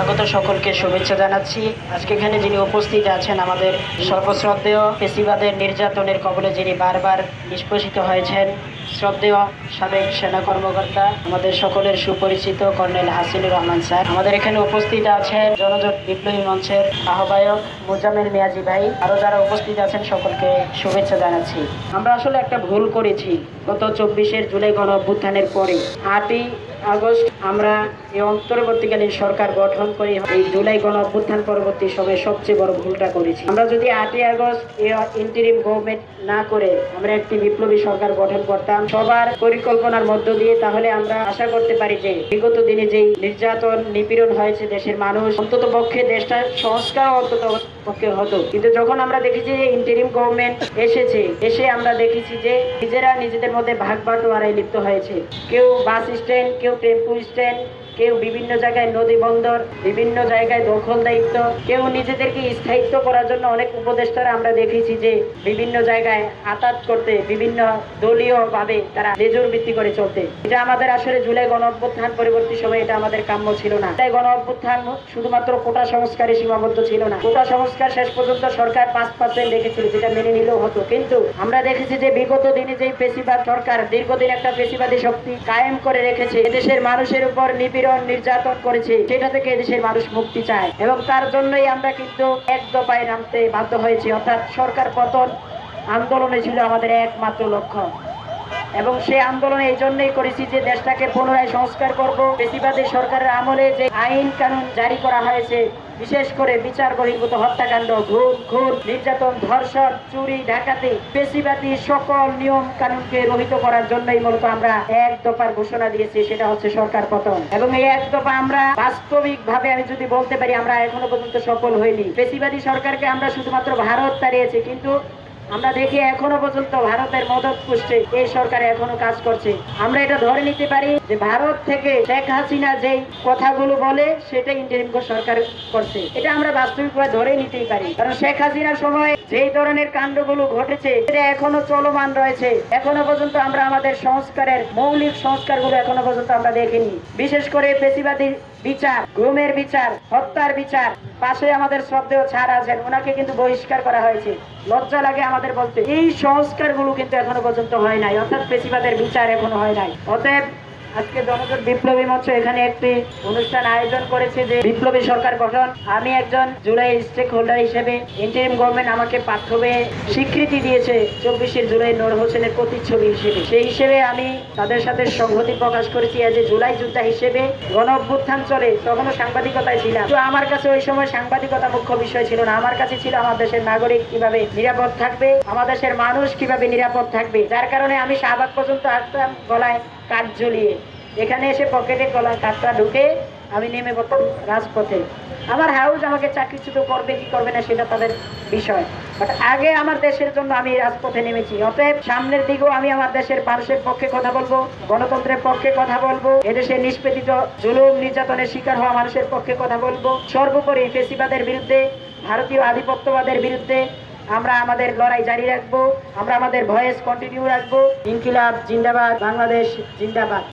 আগত সকলকে শুভেচ্ছা জানাচ্ছি। আজকে এখানে যিনি উপস্থিত আছেন আমাদের সর্বশ্রদ্ধেয় পেশিবাদের নির্যাতনের কবলে যিনি বারবার নিষ্পোষিত হয়েছেন শ্রদ্ধেয় সাবেক সেনা কর্মকর্তা, আমাদের সকলের সুপরিচিত কর্নেল হাসিনুর রহমান স্যার। আমাদের এখানে উপস্থিত আছেন জনজোট বিপ্লবী মঞ্চের আহ্বায়ক মোজামেল মিয়াজি ভাই। আরও যারা উপস্থিত আছেন, সকলকে শুভেচ্ছা জানাচ্ছি। আমরা আসলে একটা ভুল করেছি গত চব্বিশের জুলাই গণ অভ্যুত্থানের পরে। আটই আগস্ট আমরা এই অন্তর্বর্তীকালীন সরকার গঠন করে এই জুলাই গণ অভ্যুত্থান পরবর্তী সময়ে সবচেয়ে বড় ভুলটা করেছি। আমরা যদি আটই আগস্ট ইন্টারিম গভর্নমেন্ট না করে আমরা একটি বিপ্লবী সরকার গঠন করতাম সবার পরিকল্পনার মধ্য দিয়ে তাহলে আমরা আশা করতে পারি যে বিগত দিনে যেই নির্যাতন, নিপীড়ন হয়েছে দেশের মানুষ, অন্তত পক্ষে দেশটা সংস্কার অন্তত পক্ষে হতো। কিন্তু যখন আমরা দেখেছি যে ইন্টারিম গভর্নমেন্ট এসেছে, এসে আমরা দেখেছি যে নিজেরা নিজেদের মধ্যে ভাগ বাটোয়ারায় লিপ্ত হয়েছে। কেউ বাস স্ট্যান্ড, কেউ টেম্পু স্ট্যান্ড কেউ বিভিন্ন জায়গায় নদী বন্দর, বিভিন্ন জায়গায় দখল দায়িত্ব কেউ নিজেদেরকে স্থায়িত্ব করার জন্য অনেক উপদেষ্টারা আমরা দেখেছি যে বিভিন্ন জায়গায় আতাত করতে, বিভিন্ন দলীয় ভাবে তারা লেজুর ভিত্তি করে চলতে। এটা আমাদের আসলে জুলাই গণ অভ্যুত্থান পরবর্তী সময় এটা আমাদের কাম্য ছিল না। তাই গণ অভ্যুত্থান শুধুমাত্র কোটা সংস্কারে সীমাবদ্ধ ছিল না। কোটা সংস্কার শেষ পর্যন্ত সরকার পাঁচ পার্সেন্ট রেখেছিল যেটা মেনে নিলেও হতো। কিন্তু আমরা দেখেছি যে বিগত দিনে যে পেশিবাদ সরকার দীর্ঘদিন একটা পেশিবাদী শক্তি কায়েম করে রেখেছে, এদেশের মানুষের উপর নিপীড়ন নির্যাতন করেছে, সেটা থেকে দেশের মানুষ মুক্তি চায়। এবং তার জন্যই আমরা কিন্তু এক দফায় নামতে বাধ্য হয়েছি। অর্থাৎ সরকার পতন আন্দোলনে ছিল আমাদের একমাত্র লক্ষ্য। এবং সেই আন্দোলন এই জন্যই করেছি যে দেশটাকে পুনরায় সংস্কার করব। বেশিবাদী সরকারের আমলে যে আইন কানুন জারি করা হয়েছে, বিশেষ করে বিচার বহির্ভূত হত্যাকাণ্ড ঘুর ঘুর নির্যাতন, ধর্ষণ, চুরি, ডাকাতি পেশিবাদী সকল নিয়ম কানুনকে রহিত করার জন্যই মূলত আমরা এক দফার ঘোষণা দিয়েছি, সেটা হচ্ছে সরকার পতন। এবং এই এক দফা আমরা বাস্তবিক ভাবে আমি যদি বলতে পারি, আমরা এখনও পর্যন্ত সফল হইনি। পেশিবাদী সরকারকে আমরা শুধুমাত্র ভারত তাড়িয়েছি কিন্তু আমরা দেখি এখনও পর্যন্ত ভারতের মদত পুষ্টে এই সরকার এখনও কাজ করছে। আমরা এটা ধরে নিতে পারি যে ভারত থেকে শেখ হাসিনা যেই কথাগুলো বলে সেটা ইন্টারিম সরকার করছে। এটা আমরা বাস্তবিকভাবে ধরে নিতেই পারি। কারণ শেখ হাসিনার সময় যেই ধরনের কাণ্ডগুলো ঘটেছে, এটা এখনও চলমান রয়েছে। এখনও পর্যন্ত আমরা আমাদের সংস্কারের মৌলিক সংস্কারগুলো এখনও পর্যন্ত আমরা দেখিনি। বিশেষ করে পেশিবাদী বিচার, গুমের বিচার, হত্যার বিচার। পাশে আমাদের শ্রদ্ধেয় ছাড় আছেন ওনাকে কিন্তু বহিষ্কার করা হয়েছে। লজ্জা লাগে আমাদের বলতে। এই সংস্কারগুলো কিন্তু এখনও পর্যন্ত হয় নাই, অর্থাৎ পেশিবাদের বিচার এখনও হয় নাই। অতএব আজকে জনগণ বিপ্লবী মঞ্চ এখানে একটি অনুষ্ঠান আয়োজন করেছে যে বিপ্লবী সরকার গঠন। আমি একজন জুলাই স্টেক হোল্ডার হিসেবে ইন্টারিম গভর্নমেন্ট আমাকে পাঠ্যবে স্বীকৃতি দিয়েছে চব্বিশের জুলাই নূর হোসেনের প্রতিচ্ছবি হিসেবে। সেই হিসেবে আমি তাদের সাথে সংহতি প্রকাশ করেছি এজ এ জুলাই যোদ্ধা হিসেবে। গণ অভ্যুত্থান চলে, তখনও সাংবাদিকতায় ছিলাম। তো আমার কাছে ওই সময় সাংবাদিকতা মুখ্য বিষয় ছিল না। আমার কাছে ছিল আমার দেশের নাগরিক কীভাবে নিরাপদ থাকবে, আমার দেশের মানুষ কীভাবে নিরাপদ থাকবে। যার কারণে আমি শাহবাগ পর্যন্ত আসতাম গলায় কাঠ ঝুলিয়ে। এখানে এসে পকেটে গলায় কাঠটা ঢুকে আমি নেমে পড়তাম রাজপথে। আমার হাউস আমাকে চাকরিচ্যুত করবে, কি করবে না সেটা তাদের বিষয়। বাট আগে আমার দেশের জন্য আমি রাজপথে নেমেছি। অতএব সামনের দিকেও আমি আমার দেশের মানুষের পক্ষে কথা বলব, গণতন্ত্রের পক্ষে কথা বলব, এদেশে নিষ্পেদিত জুলুম নির্যাতনের শিকার হওয়া মানুষের পক্ষে কথা বলব, সর্বোপরি ফেসিবাদের বিরুদ্ধে, ভারতীয় আধিপত্যবাদের বিরুদ্ধে আমরা আমাদের লড়াই জারি রাখব আমরা আমাদের ভয়েস কন্টিনিউ রাখব। ইনকিলাব জিন্দাবাদ বাংলাদেশ জিন্দাবাদ।